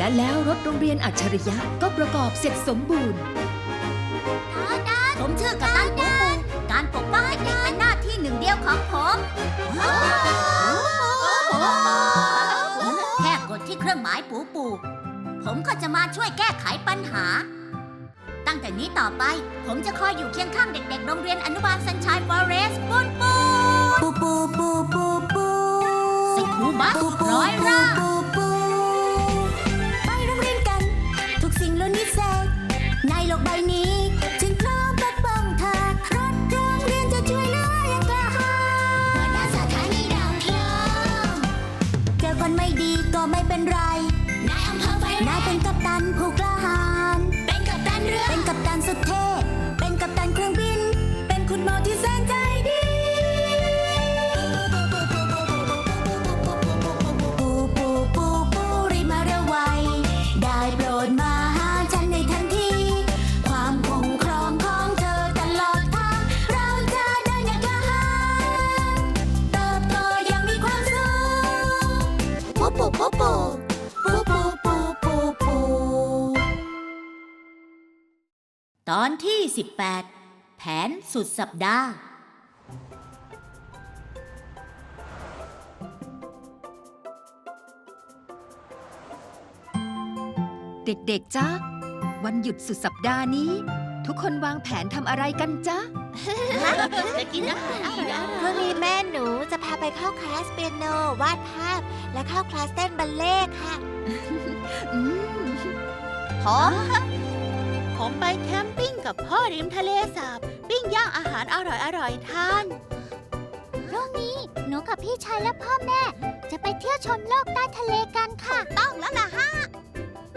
และแล้วรถโรงเรียนอัจฉริยะก็ประกอบเสร็จสมบูรณ์ ผมชื่อกัปตันปูปูการปกป้องเด็กๆเป็นหน้าที่หนึ่งเดียวของผมแค่กดที่เครื่องหมายปูปู ผมก็จะมาช่วยแก้ไขปัญหา ตั้งแต่นี้ต่อไป ผมจะคอยอยู่เคียงข้างเด็กๆ โรงเรียนอนุบาลสันชายฟอเรสต์ปูนปูปูปูปูปูปูสิคูบัสร้อยร่าง ตอนที่ 18 แผนสุดสัปดาห์ เด็กๆจ้าวันหยุดสุดสัปดาห์นี้ ทุกคนวางแผนทำอะไรกันจ๊ะจะกินอาหารอีกแล้วพรุ่งนี้แม่หนูจะพาไปเข้าคลาสเปียโนวาดภาพ และเข้าคลาสเต้นบัลเล่ต์ค่ะอืม ผมผมไปแคมปิ้งกับพ่อริมทะเลสาบ ปิ้งย่างอาหารอร่อยๆทาน พรุ่งนี้หนูกับพี่ชายและพ่อแม่ จะไปเที่ยวชมโลกใต้ทะเลกันค่ะ ต้องแล้วล่ะฮะ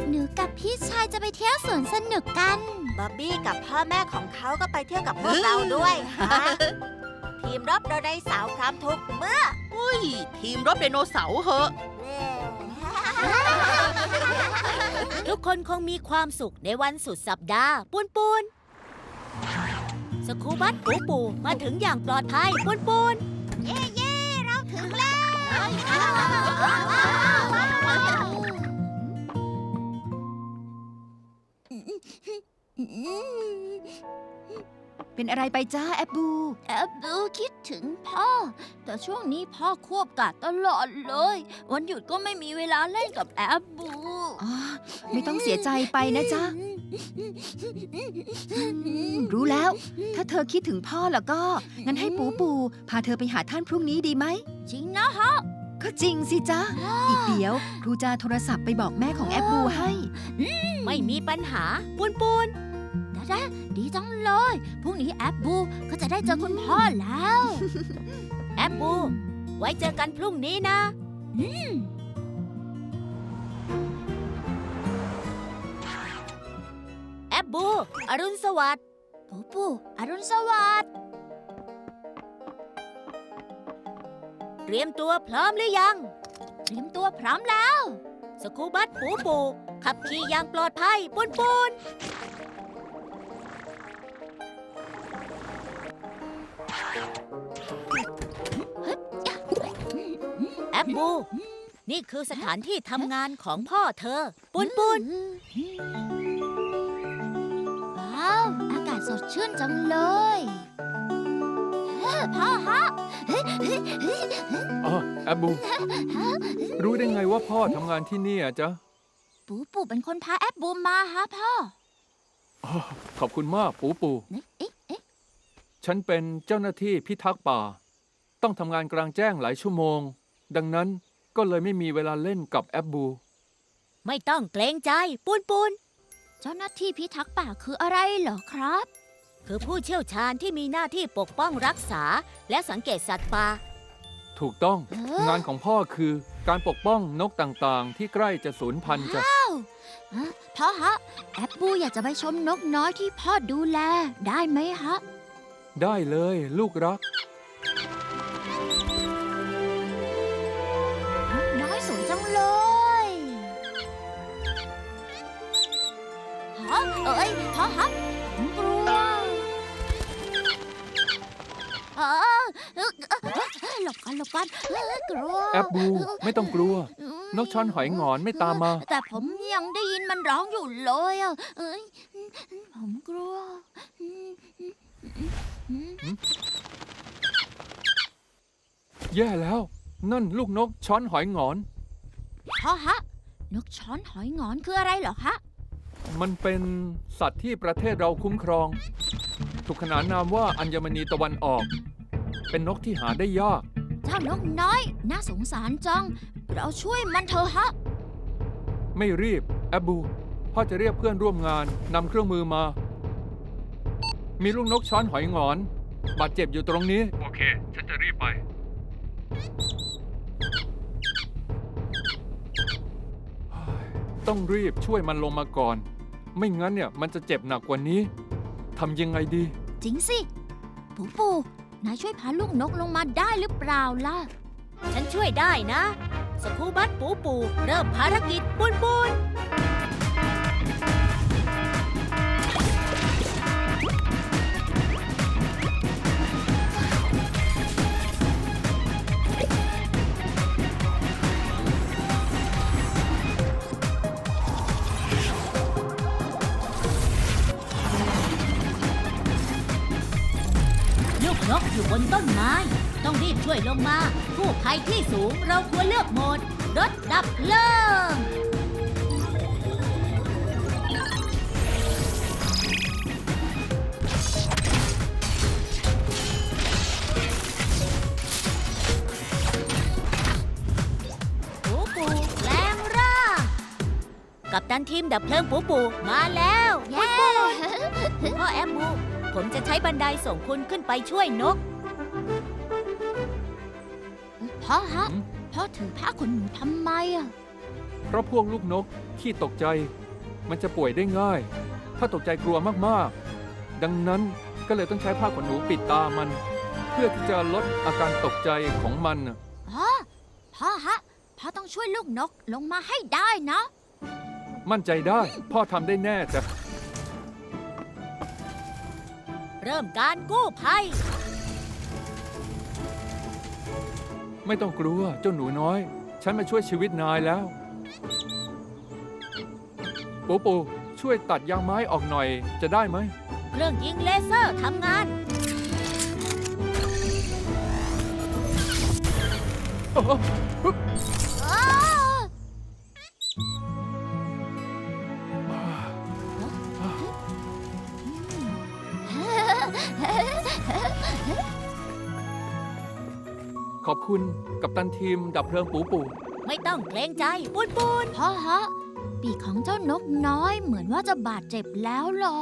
หนูกับพี่ชายจะไปเที่ยวสวนสนุกกัน บ๊อบบี้กับพ่อแม่ของเขาก็ไปเที่ยวกับพวกเราด้วยทีมรบโดไดเสาร์พร้อมทุกเมื่อ อุ้ย ทีมรบไดโนเสาร์เหอะ ทุกคนคงมีความสุขในวันสุดสัปดาห์ปูนปูนสกูบัสปูปูมาถึงอย่างปลอดภัยปูนปูนเย่เย่เราถึงแล้ว เป็นอะไรไปจ้าแอบบู แอบดูคิดถึงพ่อ แต่ช่วงนี้พ่อควบกะตลอดเลย วันหยุดก็ไม่มีเวลาเล่นกับแอบบูอ๋อ ไม่ต้องเสียใจไปนะจ๊ะรู้แล้ว ถ้าเธอคิดถึงพ่อแล้วก็ งั้นให้ปูปูพาเธอไปหาท่านพรุ่งนี้ดีไหม จริงนะฮะ ก็จริงสิจ๊ะ อีกเดี๋ยวครูจะโทรศัพท์ไปบอกแม่ของแอบบูให้ ไม่มีปัญหา ปูนปูนได้ ดีจังเลย พรุ่งนี้แอบบูก็จะได้เจอคุณพ่อแล้ว แอบบู ไว้เจอกันพรุ่งนี้นะ แอบบู อรุณสวัสดิ์ ปูปูอรุณสวัสดิ์ เตรียมตัวพร้อมหรือยัง เตรียมตัวพร้อมแล้ว สกูบัสปูปู ขับขี่อย่างปลอดภัยปูนปูน แอบบู นี่คือสถานที่ทำงานของพ่อเธอปูนปูนว้าว อากาศสดชื่นจังเลยเฮ้พ่อฮะอ๋อแอบบู รู้ได้ไงว่าพ่อทำงานที่นี่อะจ๊ะ ปูปูเป็นคนพาแอบบูมมาฮะพ่ออ๋อขอบคุณมากปูปู เอ๊ะเอ๊ะเอ๊ะฉันเป็นเจ้าหน้าที่พิทักษ์ป่า ต้องทำงานกลางแจ้งหลายชั่วโมง ดังนั้นก็เลยไม่มีเวลาเล่นกับแอบบู ไม่ต้องเกรงใจปูนปูนเจ้าหน้าที่พิทักษ์ป่าคืออะไรเหรอครับ คือผู้เชี่ยวชาญที่มีหน้าที่ปกป้องรักษา และสังเกตสัตว์ป่า ถูกต้อง เออ งานของพ่อคือการปกป้องนกต่างๆ ที่ใกล้จะสูญพันธุ์จ้ะฮะพ่อฮะ แอบบูอยากจะไปชมนกน้อยที่พ่อดูแล ได้ไหมฮะ ได้เลย ลูกรัก เอ้ยพ่อฮะผมกลัวเออเออเออหลบกันหลบกันเออกลัวแอบบูไม่ต้องกลัวอืมนกช้อนหอยหงอนไม่ตามมา แต่ผมยังได้ยินมันร้องอยู่เลยอะเอ้ยผมกลัว แย่แล้ว นั่นลูกนกช้อนหอยหงอน พ่อฮะ นกช้อนหอยหงอนคืออะไรเหรอฮะ มันเป็นสัตว์ที่ประเทศเราคุ้มครอง ถูกขนานนามว่าอัญมณีตะวันออก เป็นนกที่หาได้ยาก เจ้านกน้อย น่าสงสารจัง เราช่วยมันเถอะฮะ ไม่รีบ แอบบู พ่อจะเรียกเพื่อนร่วมงานนำเครื่องมือมา มีลูกนกช้อนหอยหงอน บาดเจ็บอยู่ตรงนี้ โอเค ฉันจะรีบไป ต้องรีบช่วยมันลงมาก่อน ไม่งั้นเนี่ยมันจะเจ็บหนักกว่านี้ทำยังไงดี จริงสิปูปูนายช่วยพาลูกนกลงมาได้หรือเปล่าล่ะ ฉันช่วยได้นะ สกูบัตปูปูเริ่มภารกิจปุนปุน ต้นไม้ ต้องรีบช่วยลงมา ผู้ภัยที่สูงเราควรเลือกโหมด รถดับเพลิงปูปูแปลงร่างกับตันทีมดับเพลิงปูปูมาแล้วเย้ พ่อแอมบู ผมจะใช้บันไดส่งคุณขึ้นไปช่วยนก พ่อฮะหืมพ่อถือผ้าขนหนูทำไมอะ เพราะพวกลูกนกที่ตกใจ มันจะป่วยได้ง่าย ถ้าตกใจกลัวมากๆ ดังนั้นก็เลยต้องใช้ผ้าขนหนูปิดตามัน เพื่อที่จะลดอาการตกใจของมันน่ะพ่อพ่อฮะ พ่อต้องช่วยลูกนกลงมาให้ได้นะ มั่นใจได้ พ่อทำได้แน่จ้ะ เริ่มการกู้ภัย ไม่ต้องกลัวเจ้าหนูน้อย ฉันมาช่วยชีวิตนายแล้ว ปูปูช่วยตัดยางไม้ออกหน่อยจะได้ไหม เครื่องยิงเลเซอร์ทำงาน ขอบคุณกับตันทีมดับเพลิงปูปูไม่ต้องเกรงใจปุนปุนพ่อฮะ ปีกของเจ้านกน้อยเหมือนว่าจะบาดเจ็บแล้วเหรอ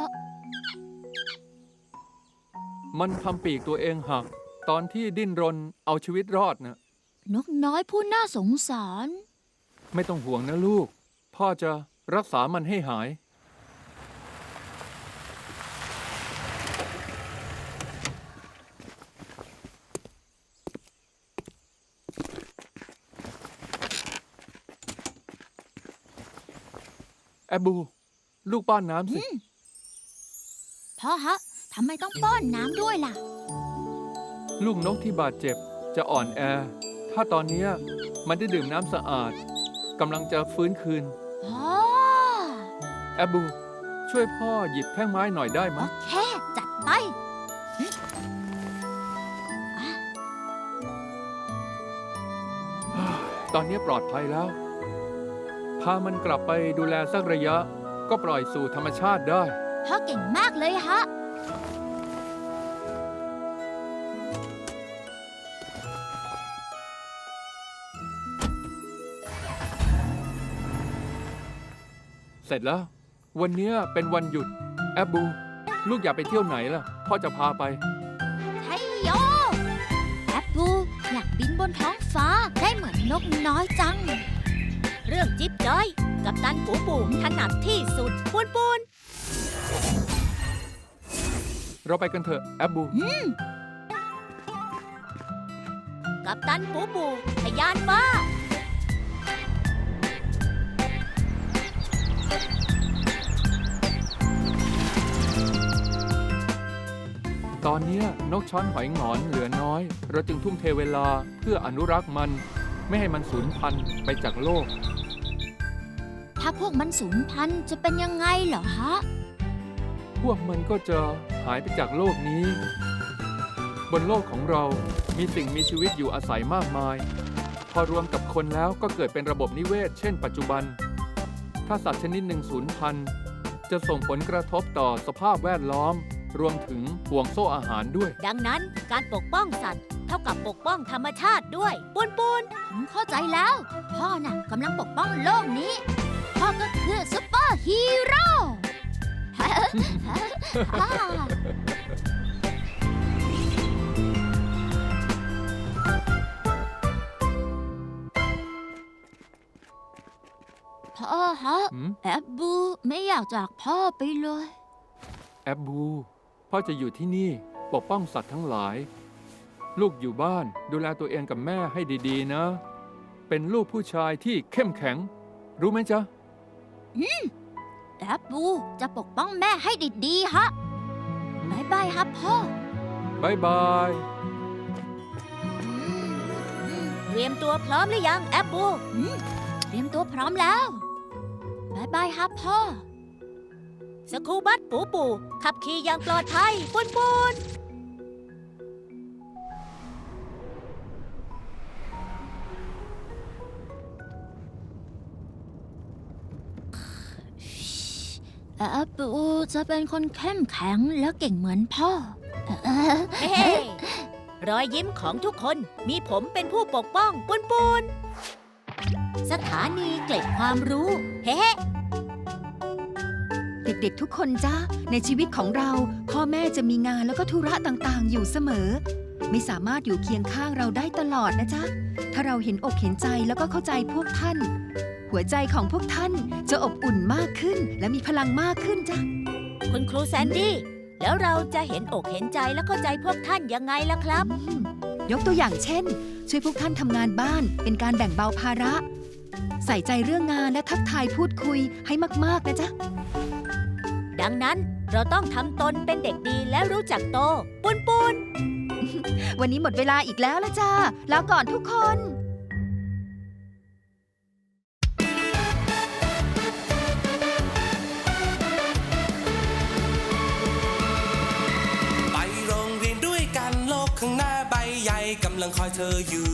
มันทำปีกตัวเองหัก ตอนที่ดิ้นรนเอาชีวิตรอดนะนกน้อยผู้น่าสงสาร ไม่ต้องห่วงนะลูก พ่อจะรักษามันให้หาย แอบบู ลูกป้อนน้ำสิ พ่อฮะทำไมต้องป้อนน้ำด้วยล่ะ ลูกนกที่บาดเจ็บจะอ่อนแอ ถ้าตอนเนี้ยมันได้ดื่มน้ำสะอาดกำลังจะฟื้นคืน อ๋อ แอบบู ช่วยพ่อหยิบแท่งไม้หน่อยได้ไหมโอเค จัดไปตอนนี้ปลอดภัยแล้ว พามันกลับไปดูแลสักระยะ ก็ปล่อยสู่ธรรมชาติได้ พ่อเก่งมากเลยฮะ เสร็จแล้ว วันเนี้ยเป็นวันหยุด แอบบู ลูกอยากไปเที่ยวไหนล่ะ พ่อจะพาไป ไทยโยแอปปูอยากบินบนท้องฟ้าได้เหมือนนกน้อยจัง เรื่องจิ๊บจ้อย กับตันปูปูถนัดที่สุดปุนปุนเราไปกันเถอะแอบบู กับตันปูปูทะยานฟ้า ตอนเนี้ยนกช้อนหอยหงอนเหลือน้อย เราจึงทุ่มเทเวลาเพื่ออนุรักษ์มัน ไม่ให้มันสูญพันธุ์ไปจากโลก ถ้าพวกมันสูญพันธุ์จะเป็นยังไงเหรอฮะ พวกมันก็จะหายไปจากโลกนี้ บนโลกของเรามีสิ่งมีชีวิตอยู่อาศัยมากมาย พอรวมกับคนแล้วก็เกิดเป็นระบบนิเวศ เช่นปัจจุบัน ถ้าสัตว์ชนิดหนึ่งสูญพันธุ์จะส่งผลกระทบต่อสภาพแวดล้อม รวมถึงห่วงโซ่อาหารด้วย ดังนั้นการปกป้องสัตว์เท่ากับปกป้องธรรมชาติด้วยปุนปุนผมเข้าใจแล้ว พ่อน่ะกำลังปกป้องโลกนี้ พ่อก็คือซุปเปอร์ฮีโร่พ่อฮะหืมแอบบูไม่อยากจากพ่อไปเลย แอบบู พ่อจะอยู่ที่นี่ปกป้องสัตว์ทั้งหลาย ลูกอยู่บ้านดูแลตัวเองกับแม่ให้ดีๆนะ เป็นลูกผู้ชายที่เข้มแข็ง รู้ไหมจ๊ะ แอบบูจะปกป้องแม่ให้ดีๆฮะบายบายครับพ่อ บายบายเตรียมตัวพร้อมหรือยัง แอปบูเตรียมตัวพร้อมแล้วบายบายครับพ่อ สกูบัสปูปูขับขี่อย่างปลอดภัยปุนปุน แอบบูจะเป็นคนเข้มแข็งและเก่งเหมือนพ่อ เฮ้รอยยิ้มของทุกคนมีผมเป็นผู้ปกป้องปุนปุนสถานีเกล็ดความรู้ เฮ้เด็กๆทุกคนจ้าในชีวิตของเรา พ่อแม่จะมีงานแล้วก็ธุระต่างๆ อยู่เสมอ ไม่สามารถอยู่เคียงข้างเราได้ตลอดนะจ๊ะ ถ้าเราเห็นอกเห็นใจแล้วก็เข้าใจพวกท่าน หัวใจของพวกท่านจะอบอุ่นมากขึ้น และมีพลังมากขึ้นจ้ะ คุณครูแซนดี้แล้วเราจะเห็นอกเห็นใจและเข้าใจพวกท่านยังไงล่ะครับอืมยกตัวอย่างเช่น ช่วยพวกท่านทำงานบ้านเป็นการแบ่งเบาภาระ ใส่ใจเรื่องงานและทักทายพูดคุยให้มาก ๆ นะจ๊ะ ดังนั้นเราต้องทำตนเป็นเด็กดีและรู้จักโต ปุนปุนวันนี้หมดเวลาอีกแล้วละจ้าแล้วก่อนทุกคนำลังคอยเธออยู่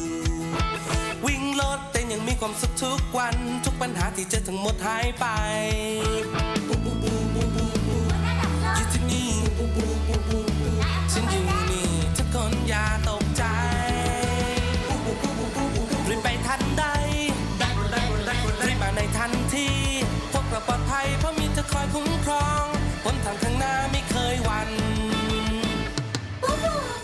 วิ่งรถเต้นยังมีความสุขทุกวัน ทุกปัญหาที่เจอทั้งหมดหายไปปูปูปูปูปูปูอยู่ที่นี่ปูปูปูปู